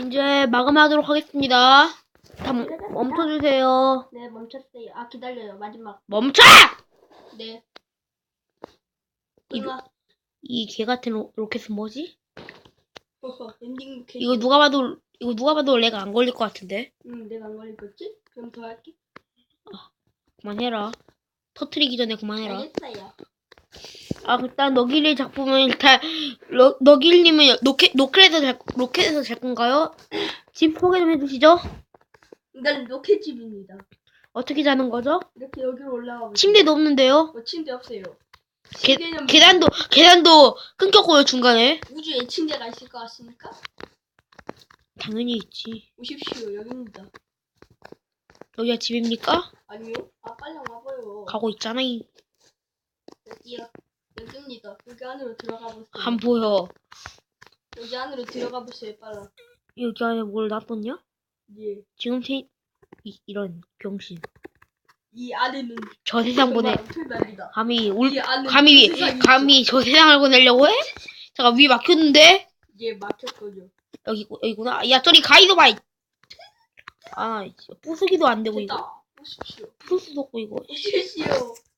이제 마감하도록 하겠습니다. 다 멈- 멈춰주세요. 네, 멈췄어요. 아, 기다려요. 마지막. 멈춰! 네. 이거- 이거 이개 같은 로, 로켓은 뭐지? 엔딩 개. 이거 누가 봐도 이거 누가 봐도 내가 안 걸릴 것 같은데. 응, 내가 안 걸릴 거지? 그럼 더 할게. 그만해라. 터트리기 전에 그만해라. 알겠어요. 아 일단 너길의 작품은 일단 러, 너길님은 로켓 로켓에서 잘 로켓에서 잘 건가요? 집 소개 좀 해주시죠. 이건 로켓집입니다. 어떻게 자는 거죠? 이렇게 여기로 올라가 보세요. 침대도 없는데요. 어, 침대 없어요. 계, 침대는 계단도 계단도 끊겼고요 중간에. 우주에 침대가 있을 것 같습니까? 당연히 있지. 오십시오. 여기입니다. 여기가 집입니까? 아니요? 아, 빨리 와봐요. 가고 있잖아. 이. 여기요. 여기입니다. 여기 안으로 들어가 보세요. 안 보여. 여기 안으로 들어가 보세요. 빨라. 여기 안에 뭘 놔뒀냐? 예. 지금 태 이, 이런 병신. 이 안에는 저 세상 보내 엄청납니다. 감히 올 이 안에 감히 세상이 감히 저 세상을 보내려고 해? 잠깐 위 막혔는데 예, 막혔거든요. 여기 여기구나. 야 저리 가이도 봐. 이- 아 부수기도 안 되고 이거 됐다. 오십시오. 부수도 없고 이거 오십시오.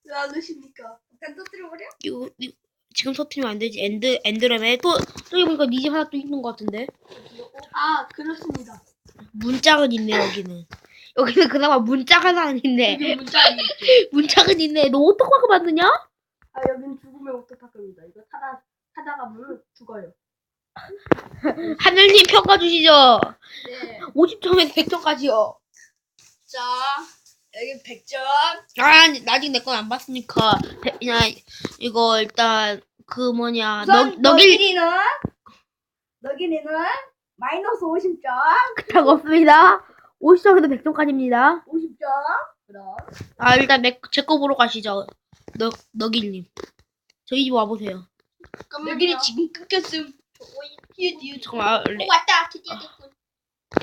왜 안 오십니까? 일단 터뜨려버려? 이거, 이거 지금 터트리면 안 되지. 엔드 엔드램에 또 저기 보니까 니집 하나 또 있는 것 같은데 아, 그렇습니다. 문짝은 있네 여기는. 여기는 그나마 문짝 하나 있네. 여기 문자 있죠. 문짝은 있네. 너 어떻게 만드냐? 아, 여긴 죽으면 오토파크입니다. 이거 타다, 타다가 물 죽어요. 하늘님 평가 주시죠. 네. 50점에서 100점까지요. 자, 여기 100점. 아, 아직 내건 안 봤으니까 그냥 이거 일단 그 뭐냐 우선 너 너길 너기리는 너기리는 마이너스 50점, 타고 없습니다. 50점에서 100점까지입니다. 50점. 그럼 아 일단 제거 보러 가시죠. 너 너길님 저희 집 와보세요. 여기는 지금 끊겼음. 뒤에 뒤에 잠깐만 레, 오, 왔다. 드디어 됐군.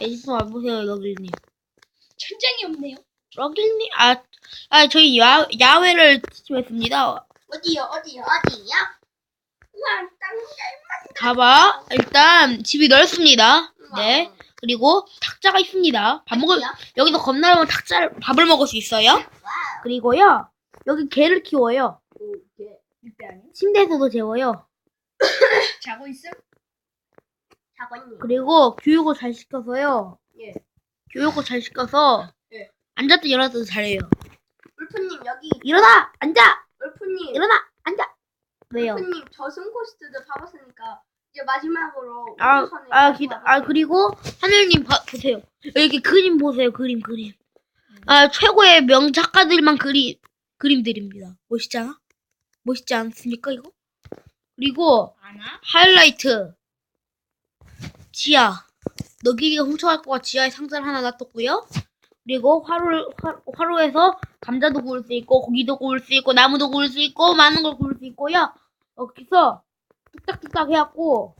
에디슨 와보세요 너길님. 천장이 없네요. 너길님 아, 아 저희 야 야외를 지침했습니다. 어디요, 어디요, 어디요? 우와, 땅 가봐 일단 집이 넓습니다. 네 그리고 탁자가 있습니다. 밥 먹을 여기서 겁나면 탁자를 밥을 먹을 수 있어요. 그리고요 여기 개를 키워요. 오, 예. 이때 아니? 침대에서도 재워요. 자고 있음? 자고 있니? 그리고 교육을 잘 시켜서요. 예. 교육을 잘 시켜서 예. 앉았다 일어나도 잘해요. 울프님, 여기. 일어나! 앉아! 울프님. 일어나! 앉아! 왜요? 울프님, 저 승 코스트도 봐봤으니까, 이제 마지막으로. 아, 우주선에 아, 기다, 아. 그리고 하늘님 봐, 보세요. 여기 그림 보세요. 그림, 그림. 아, 최고의 명작가들만 그리, 그림들입니다. 멋있지 않아? 멋있지 않습니까, 이거? 그리고 아나? 하이라이트. 지하. 너기리가 훔쳐갈 거가 지하에 상자를 하나 놔뒀고요. 그리고 화로, 화, 화로에서 감자도 구울 수 있고, 고기도 구울 수 있고, 나무도 구울 수 있고, 많은 걸 구울 수 있고요. 여기서 뚝딱뚝딱 해갖고,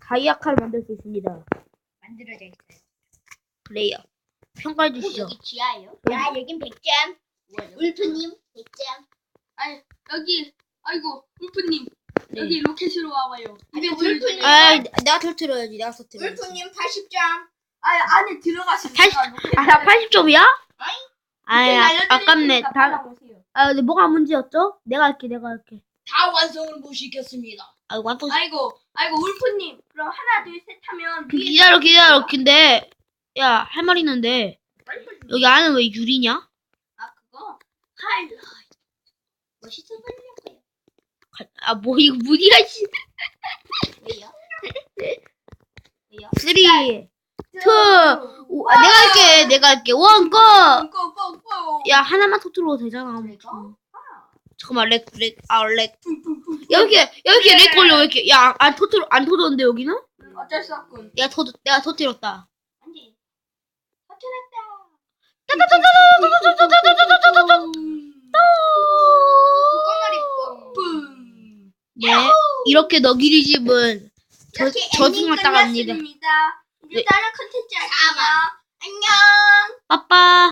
다이아카를 만들 수 있습니다. 만들어져 있어요. 플레이어. 평가해 주시죠. 여기 지하예요? 야, 여긴 100점. 울프님, 100점. 아니, 여기, 아이고, 울프님. 네. 여기 로켓으로 와봐요. 이게 울프님. 아, 내가 터트려야지. 내가 터트려야지. 울프님 80점. 아, 안에 들어가시니까. 80 로켓. 아, 나 80점이야? 아이, 아, 아깝네. 다. 아, 근데 뭐가 문제였죠? 내가 할게, 내가 할게. 다 완성을 못 시켰습니다. 아, 완성. 아이고, 아이고, 울프님. 그럼 하나, 둘, 셋 하면. 그 기다려 기다려 근데 야 할 말 있는데 여기 안은 왜 유리냐? 아, 그거? 하이라이트. 멋있어 보이려고요. 아 뭐 이거 무기가 씨 왜요? 왜요? 3 2 오, 아, 내가 할게 내가 할게 원고 꽁꽁꽁꽁. 야 하나만 터트려도 되잖아? 뭐. 잠깐만 렉렉아렉 여기 여기 렉 걸려 왜 이렇게 야안 터트려 안 터졌는데 여기는? 음, 어쩔 수 없군. 내가 터 내가 터뜨렸다 안 돼. 터트렸다. 뿜. 네 이렇게 너기리 집은 저, 이렇게 저승을 엔딩 따갑니다 끝났습니다. 이제 네. 다른 컨텐츠 할게요. 안녕. 빠빠